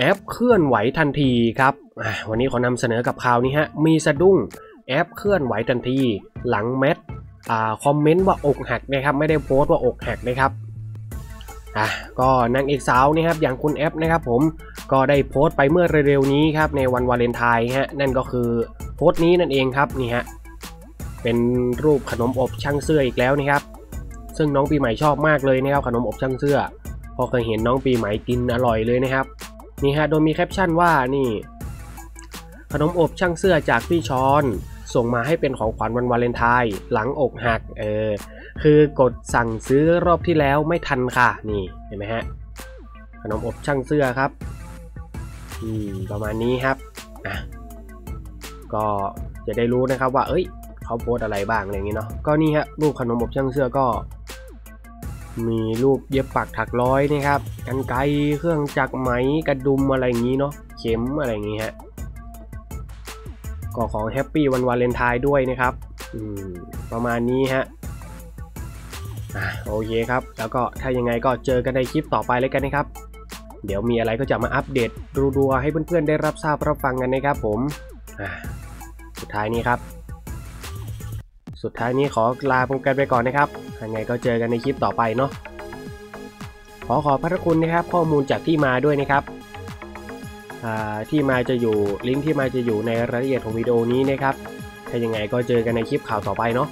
แอปเคลื่อนไหวทันทีครับ วันนี้ขอนำเสนอกับข่าวนี้ฮะ มีสะดุ้งแอปเคลื่อนไหวทันที หลังแมทอ่าคอมเมนต์ว่าอกหักนะครับ ไม่ได้โพสต์ว่าอกหักนะครับอะก็นางเอกสาวนี่ครับอย่างคุณแอปนะครับผมก็ได้โพสต์ไปเมื่อเร็วๆนี้ครับในวันวาเลนไทน์ฮะนั่นก็คือโพสต์นี้นั่นเองครับนี่ฮะเป็นรูปขนมอบช่างเสื้ออีกแล้วนะครับ ซึ่งน้องปีใหม่ชอบมากเลยนะครับขนมอบช่างเสื้อพอเคยเห็นน้องปีใหม่กินอร่อยเลยนะครับ นี่ฮะโดยมีแคปชั่นว่านี่ขนมอบช่างเสื้อจากพี่ช้อน ส่งมาให้เป็นของขวัญวันวาเลนไทน์หลังอกหักเออคือกดสั่งซื้อรอบที่แล้วไม่ทันค่ะนี่เห็นไหมฮะขนมอบช่างเสื้อครับอืมประมาณนี้ครับอะก็จะได้รู้นะครับว่า เอ้ยเขาโพสอะไรบ้างอะไรอย่างงี้เนาะก็นี่ฮะรูปขนมอบช่างเสื้อก็ มีรูปเย็บปักถักร้อยนะครับกันไกเครื่องจักรไหมกระดุมอะไรอย่างนี้เนาะเข็มอะไรอย่างนี้ฮะก็ของแฮปปี้วันวาเลนไทน์ด้วยนะครับประมาณนี้ฮะโอเคครับ แล้วก็ถ้ายังไงก็เจอกันในคลิปต่อไปเลยกันนะครับ เดี๋ยวมีอะไรก็จะมาอัปเดตรัวๆให้เพื่อนๆได้รับทราบรับฟังกันนะครับผมสุดท้ายนี้ครับ สุดท้ายนี้ขอลาพกันไปก่อนนะครับยังไงก็เจอกันในคลิปต่อไปเนาะขอขอบพระคุณนะครับ ข้อมูลจากที่มาด้วยนะครับที่มาจะอยู่ลิงก์ที่มาจะอยู่ในรายละเอียดของวิดีโอนี้นะครับถ้ายังไงก็เจอกันในคลิปข่าวต่อไปเนาะ